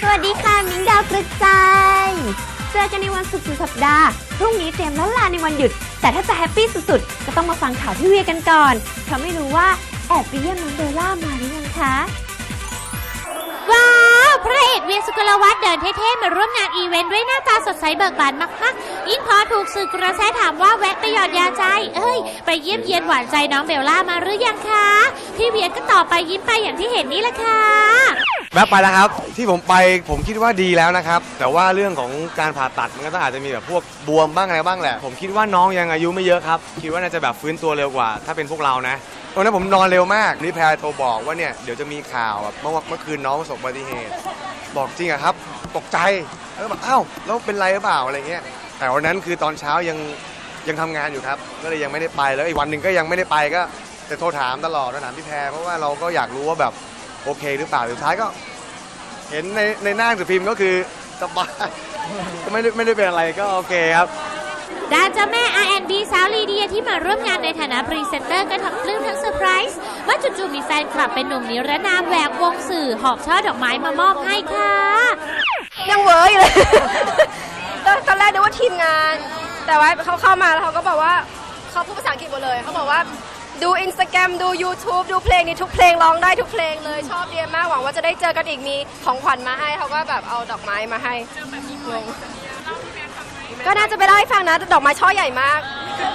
สวัสดีค่ะ มิ้งดาวกระจายเจอกันในวันศุกร์สุดสัปดาห์ พรุ่งนี้เตรียมล้านลาในวันหยุด แต่ถ้าจะแฮปปี้สุดๆ ก็ต้องมาฟังข่าวพี่เวียกันก่อน เพราะไม่รู้ว่าแอบไปเยี่ยมน้องเบลล่ามาหรือยังคะ ว้าวพระเอกเวียสุกลวัฒน์เดินเท่ๆ มาร่วมงานอีเวนต์ด้วยหน้าตาสดใสเบิกบานมากๆ ยิ่งพอถูกสื่อกระแสถามว่าแวะไปหยอดยาใจ เอ้ย ไปเยี่ยมเยียนหวานใจน้องเบลล่ามาหรือยังคะ พี่เวียก็ตอบไปยิ้มไปอย่างที่เห็นนี่แหละค่ะ แวะไปแล้วครับ ที่ผมไปผมคิดว่าดีแล้วนะครับ แต่ว่าเรื่องของการผ่าตัดมันก็ต้องอาจจะมีแบบพวกบวมบ้างอะไรบ้างแหละ ผมคิดว่าน้องยังอายุไม่เยอะครับ คิดว่าน่าจะแบบฟื้นตัวเร็วกว่า ถ้าเป็นพวกเรานะตอนนั้นผมนอนเร็วมากนี่แพรโทรบอกว่าเนี่ยเดี๋ยวจะมีข่าวแบบเมื่อเมื่อคืนน้องประสบอุบัติเหตุ บอกจริงอะครับ ตกใจแล้วแบบอ้าวแล้วเป็นไรหรือเปล่าอะไรเงี้ยแต่วันนั้นคือตอนเช้ายังยังทำงานอยู่ครับ ก็เลยยังไม่ได้ไปแล้วอีกวันหนึ่งก็ยังไม่ได้ไปก็จะโทรถามตลอดถามพี่แพรเพราะว่าเราก็อยากรู้ว่าแบบโอเคหรือเปล่าสุดท้ายก็ เห็นในในหน้าหนังสือพิมพ์ก็คือสบายก็ไม่ได้ไม่ได้เป็นอะไรก็โอเคครับด้านเจ้าแม่ R&B สาวลีเดียที่มาร่วมงานในฐานะพรีเซนเตอร์ก็ทำปลื้มทั้งเซอร์ไพรส์ว่าจู่ๆมีแฟนคลับเป็นหนุ่มนิรนามแหวกวงสื่อหอบช่อดอกไม้มามอบให้ค่ะ ยังเวอร์อยู่เลย ตอนตอนแรกนึกว่าทีมงาน แต่ว่าเขาเข้ามาแล้วเขาก็บอกว่าเขาพูดภาษาอังกฤษหมดเลย เขาบอกว่า ดูอินสตาแกรมดู YouTube ดูเพลงนี้ทุกเพลงร้องได้ทุกเพลงเลยชอบเดียมากหวังว่าจะได้เจอกันอีกมีของขวัญมาให้เขาก็แบบเอาดอกไม้มาให้งงก็น่าจะไปเล่าให้ฟังนะแต่ดอกไม้ช่อใหญ่มาก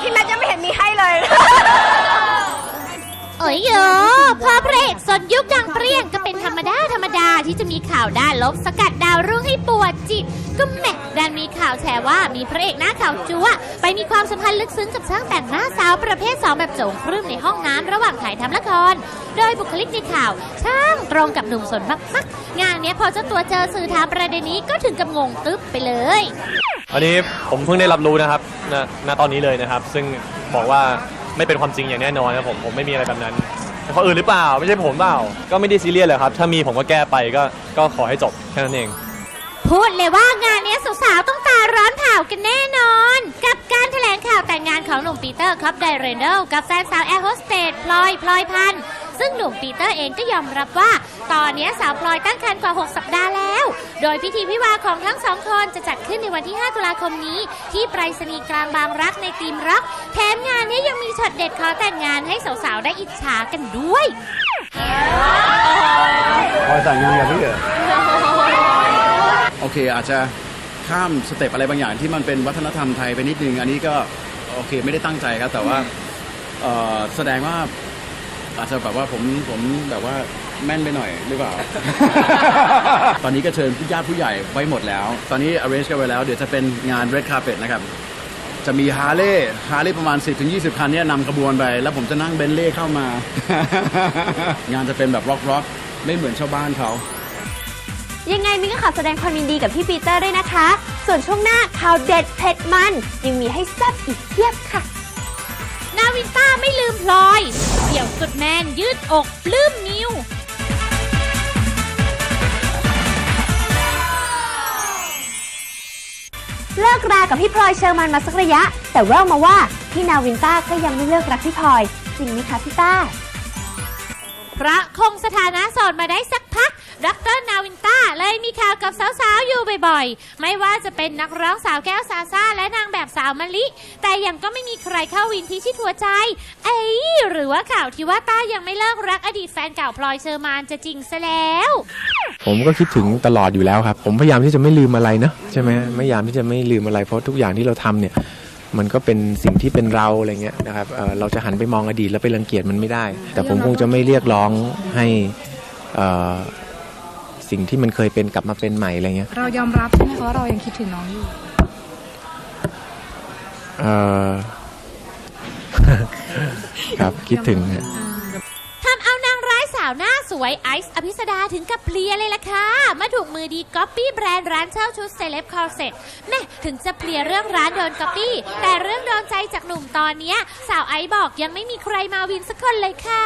พี่แมทยังไม่เห็นมีให้เลย เอ้ยโยพอพระเอกสนยุคดังเปรี้ยงก็เป็นธรรมดาธรรมดาที่จะมีข่าวด้านลบสกัดดาวรุ่งให้ปวดจิต ก็แหม่ดันมีข่าวแชร์ว่ามีพระเอกหน้าข่าวจัวไปมีความสัมพันธ์ลึกซึ้งกับช่างแต่งหน้าสาวประเภท2แบบโจงครึ่มในห้องน้ำระหว่างถ่ายทำละคร โดยบุคลิกในข่าวช่างตรงกับหนุ่มสนมากๆ งานนี้พอเจ้าตัวเจอสื่อถามประเด็นนี้ก็ถึงกับงงตึ๊บไปเลย อันนี้ผมเพิ่งได้รับรู้นะครับณณตอนนี้เลยนะครับ ซึ่งบอกว่า ไม่เป็นความจริงอย่างแน่นอนครับผมผมไม่มีอะไรแบบนั้นแต่คนอื่นหรือเปล่าไม่ใช่ผมเปล่าก็ไม่ได้ซีเรียสเลยครับ ถ้ามีผมก็แก้ไปก็ก็ขอให้จบแค่นั้นเอง พูดเลยว่างานนี้สาวๆต้องตาร้อนเผากันแน่นอน กับการแถลงข่าวแต่งงานของหนุ่มปีเตอร์ครับไดเรนเดลกับแฟนสาวแอร์โฮสเตสพลอยพลอยพันธ์ ซึ่งหนุ่มปีเตอร์เองก็ยอมรับว่า ตอนเนี้ยสาวพลอยตั้งครรภ์กว่า 6 สัปดาห์แล้ว โดยพิธีวิวาห์ของทั้งสองคนจะจัดขึ้นในวันที่ 5 ตุลาคมนี้ ที่ไปรษณีย์กลางบางรักในทีมรักแถมงานเนี้ยยังมีช็อตเด็ดขอแต่งงานให้สาวๆได้อิจฉากันด้วยพลอยแต่งงานกับพี่เหรอโอเคอาจจะข้ามสเต็ปอะไรบางอย่างที่มันเป็นวัฒนธรรมไทยไปนิดนึง อันนี้ก็โอเคไม่ได้ตั้งใจครับ แต่ว่าเอ่อแสดงว่า อาจจะแบบว่าผมผมแบบว่าแม่นไปหน่อยหรือเปล่า ตอนนี้ก็เชิญผู้ญาติผู้ใหญ่ไว้หมดแล้ว ตอนนี้ arrange กันไว้แล้ว เดี๋ยวจะเป็นงาน red carpet นะครับ จะมีฮาร์เลย์ฮาร์เลย์ประมาณ 10-20 คันเนี่ยนำขบวนไป แล้วผมจะนั่งเบนเล่เข้ามา งานจะเป็นแบบร็อกร็อกไม่เหมือนชาวบ้านเขา ยังไงมินก็ขอแสดงความยินดีกับพี่ปีเตอร์ด้วยนะคะ ส่วนช่วงหน้าข่าวเด็ดเผ็ดมันยังมีให้แซ่บอีกเพียบค่ะ นาวินต้าไม่ลืมพลอย เดี่ยวสุดแมนยืดอกปลื้มนิว เลิกรากับพี่พลอยเชอร์มานมาสักระยะ แต่แววมาว่าพี่นาวินต้าก็ยังไม่เลิกรักพี่พลอย จริงไหมคะพี่ต้า พระคงสถานะโสดมาได้สักพักดรนาวินต้าเลย มีข่าวกับสาวๆอยู่บ่อยๆ ไม่ว่าจะเป็นนักร้องสาวแก้วซาซ่าและนางแบบสาวมะลิ แต่ยังก็ไม่มีใครเข้าวินพิชิตหัวใจ เอ้ยหรือว่าข่าวที่ว่าต้ายังไม่เลิกรักอดีตแฟนเก่าพลอยเชอร์มานจะจริงซะแล้ว ผมก็คิดถึงตลอดอยู่แล้วครับ ผมพยายามที่จะไม่ลืมอะไรนะใช่ไหมไม่พยายามที่จะไม่ลืมอะไรเพราะทุกอย่างที่เราทำเนี่ยมันก็เป็นสิ่งที่เป็นเราอะไรเงี้ยนะครับเอ่อเราจะหันไปมองอดีตแล้วไปรังเกียจมันไม่ได้ แต่ผมคงจะไม่เรียกร้องให้เอ่อ สิ่งที่มันเคยเป็นกลับมาเป็นใหม่อะไรเงี้ยเรายอมรับใช่ไหมคะว่าเรายังคิดถึงน้องอยู่เอ่อครับคิดถึงฮะทำเอานางร้ายสาวหน้าสวยไอซ์อภิสดาถึงกับเพลียเลยล่ะค่ะ มาถูกมือดีก๊อปปี้แบรนด์ร้านเช่าชุดเซเลบคอร์เซ็ตแม่ถึงจะเพลียเรื่องร้านโดนก๊อปปี้ แต่เรื่องโดนใจจากหนุ่มตอนเนี้ย สาวไอซ์บอกยังไม่มีใครมาวินสักคนเลยค่ะ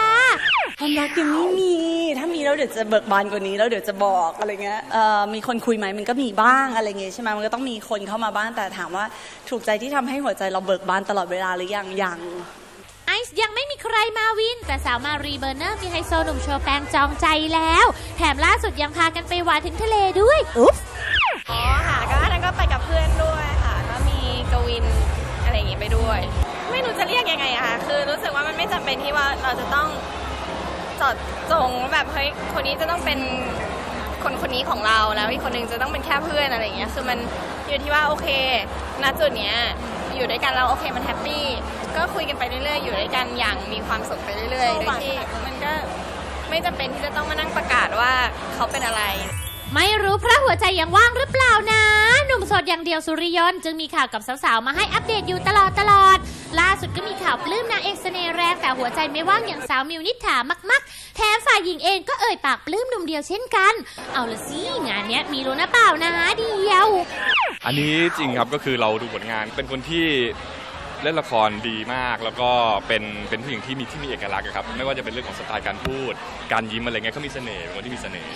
ความรักยังไม่มี ถ้ามีแล้วเดี๋ยวจะเบิกบานกว่านี้แล้วเดี๋ยวจะบอกอะไรเงี้ยเอ่อมีคนคุยไหมมันก็มีบ้างอะไรเงี้ยใช่ไหมมันก็ต้องมีคนเข้ามาบ้างแต่ถามว่าถูกใจที่ทำให้หัวใจเราเบิกบานตลอดเวลาหรือยังยัง ซ์ยังไม่มีใครมาวิน แต่สาวมารีเบอร์เนอร์มีไฮโซหนุ่มโชว์แปงจองใจแล้ว แถมล่าสุดยังพากันไปหวานถึงทะเลด้วยอุ๊บอ๋อค่ะก็นั้นก็ไปกับเพื่อนด้วยค่ะ ก็มีกวินอะไรอย่างงี้ไปด้วย ไม่รู้จะเรียกยังไงอะค่ะ คือรู้สึกว่ามันไม่จำเป็นที่ว่าเราจะต้องจอดจงแบบเฮ้ยคนนี้จะต้องเป็นคนคนนี้ของเราแล้วอีกคนนึงจะต้องเป็นแค่เพื่อนอะไรอย่างเงี้ย คือมันอยู่ที่ว่าโอเคณจุดเนี้ย อยู่ด้วยกันแล้วโอเคมันแฮปปี้ก็คุยกันไปเรื่อยๆ อยู่ด้วยกันอย่างมีความสุขไปเรื่อยๆโดยที่มันก็ไม่จำเป็นที่จะต้องมานั่งประกาศว่าเขาเป็นอะไร ไม่รู้เพราะหัวใจยังว่างหรือเปล่านะ หนุ่มโสดอย่างเดียวสุริยนต์จึงมีข่าวกับสาวๆ มาให้อัปเดตอยู่ตลอดตลอด ล่าสุดก็มีข่าวปลื้มนางเอกเสน่ห์แรงแต่หัวใจไม่ว่างอย่างสาวมิวนิษฐามาก ๆ แถมฝ่ายหญิงเองก็เอ่ยปากปลื้มหนุ่มเดียวเช่นกัน เอาละสิงานเนี้ยมีรู้นะเปล่านะเดียว อันนี้จริงครับก็คือเราดูผลงาน เป็นคนที่เล่นละครดีมาก แล้วก็เป็นเป็นผู้หญิงที่มีที่มีเอกลักษณ์อะครับไม่ว่าจะเป็นเรื่องของสไตล์การพูด การยิ้มอะไรเงี้ยเขามีเสน่ห์เป็นคนที่มีเสน่ห์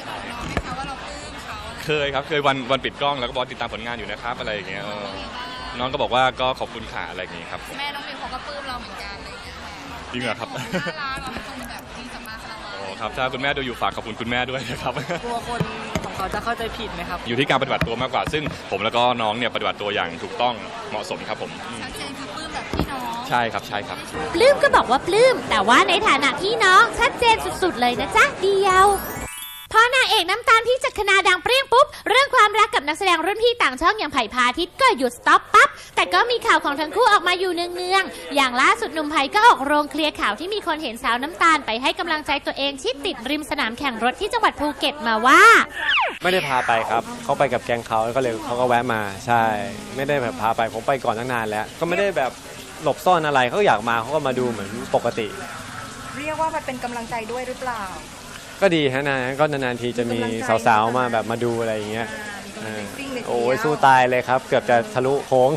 เคยครับเคยวันวันปิดกล้องแล้วก็บอกติดตามผลงานอยู่นะครับอะไรอย่างเงี้ยเออน้องก็บอกว่าก็ขอบคุณค่ะอะไรอย่างงี้ครับแม่น้องมิวเขาก็ปลื้มเราเหมือนกันอะไรอย่างเงี้ยจริงเหรอครับ น่ารักเราเป็นคนแบบที่สามารถเราโอ้ ครับถ้าคุณแม่ดูอยู่ฝากขอบคุณคุณแม่ด้วยนะครับ กลัวคนของเขาจะเข้าใจผิดไหมครับอยู่ที่การปฏิบัติตัวมากกว่า ซึ่งผมแล้วก็น้องเนี่ยปฏิบัติตัวอย่างถูกต้องเหมาะสมครับผมอืมชัดเจนคือปลื้มแบบพี่น้อง ใช่ครับใช่ครับ ปลื้มก็บอกว่าปลื้ม แต่ว่าในฐานะพี่น้องชัดเจนสุดๆเลยนะจ๊ะเดียว พอนางเอกน้ำตาลพิจักคณาดังเปรี้ยงปุ๊บ เรื่องความรักกับนักแสดงรุ่นพี่ต่างช่องอย่างไผ่พาทิตย์ก็หยุดสต็อปปั๊บ แต่ก็มีข่าวของทั้งคู่ออกมาอยู่เนืองๆอย่างล่าสุดหนุ่มไผ่ก็ออกโรงเคลียร์ข่าวที่มีคนเห็นสาวน้ำตาลไปให้กำลังใจตัวเองที่ติดริมสนามแข่งรถที่จังหวัดภูเก็ตมาว่า ไม่ได้พาไปครับ เขาไปกับแกงเขาก็เลยเขาก็แวะมาใช่ ไม่ได้แบบพาไปผมไปก่อนตั้งนานแล้ว ก็ไม่ได้แบบหลบซ่อนอะไรเขาอยากมาเขาก็มาดูเหมือนปกติ เรียกว่ามันเป็นกำลังใจด้วยหรือเปล่า ก็ดีฮะนานก็นานๆทีจะมีสาวๆมาแบบมาดูอะไรอย่างเงี้ยเออโอ้ยสู้ตายเลยครับ เกือบจะทะลุโค้ง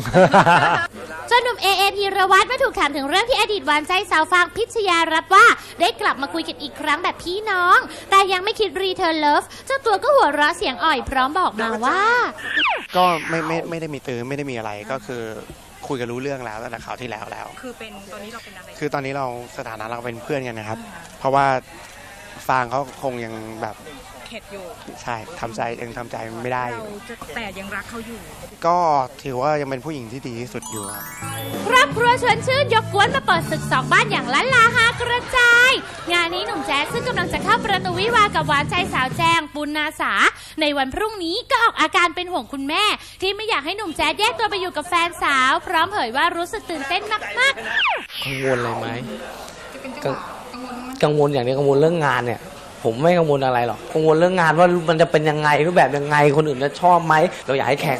จนหนุ่มเอเอพีรวัตรมาถูกถามถึงเรื่องที่อดีตหวานใจสาวฟางพิชยารับว่า ได้กลับมาคุยกันอีกครั้งแบบพี่น้อง แต่ยังไม่คิดรีเทิร์นเลิฟเจ้าตัวก็หัวเราะเสียงอ่อยพร้อมบอกมาว่า ก็ไม่ไม่ไม่ได้มีตื้อไม่ได้มีอะไรก็คือคุยกันรู้เรื่องแล้วตั้งแต่ข่าวที่แล้วแล้ว คือเป็นตอนนี้เราเป็นอะไร คือตอนนี้เราสถานะเราเป็นเพื่อนกันนะครับ เพราะว่า ฟางเขาคงยังแบบเข็ดอยู่ใช่ทำใจยังทำใจไม่ได้อยู่จะแต่ยังรักเขาอยู่ ก็ถือว่ายังเป็นผู้หญิงที่ดีที่สุดอยู่ครับ ครอบครัวชวนชื่นยกกวนมาเปิดศึกสองบ้านอย่างล้านลาฮากระจาย งานนี้หนุ่มแจ๊สซึ่งกำลังจะเข้าประตูวิวาห์กับหวานใจสาวแจงปุณนาสา ในวันพรุ่งนี้ก็ออกอาการเป็นห่วงคุณแม่ ที่ไม่อยากให้หนุ่มแจ๊สแยกตัวไปอยู่กับแฟนสาว พร้อมเผยว่ารู้สึกตื่นเต้นมากกังวลอะไรไหมกัง กังวลอย่างนี้กังวลเรื่องงานเนี่ย ผมไม่กังวลอะไรหรอกกังวลเรื่องงานว่ามันจะเป็นยังไงรูปแบบยังไงคนอื่นจะชอบไหมเราอยากให้แขก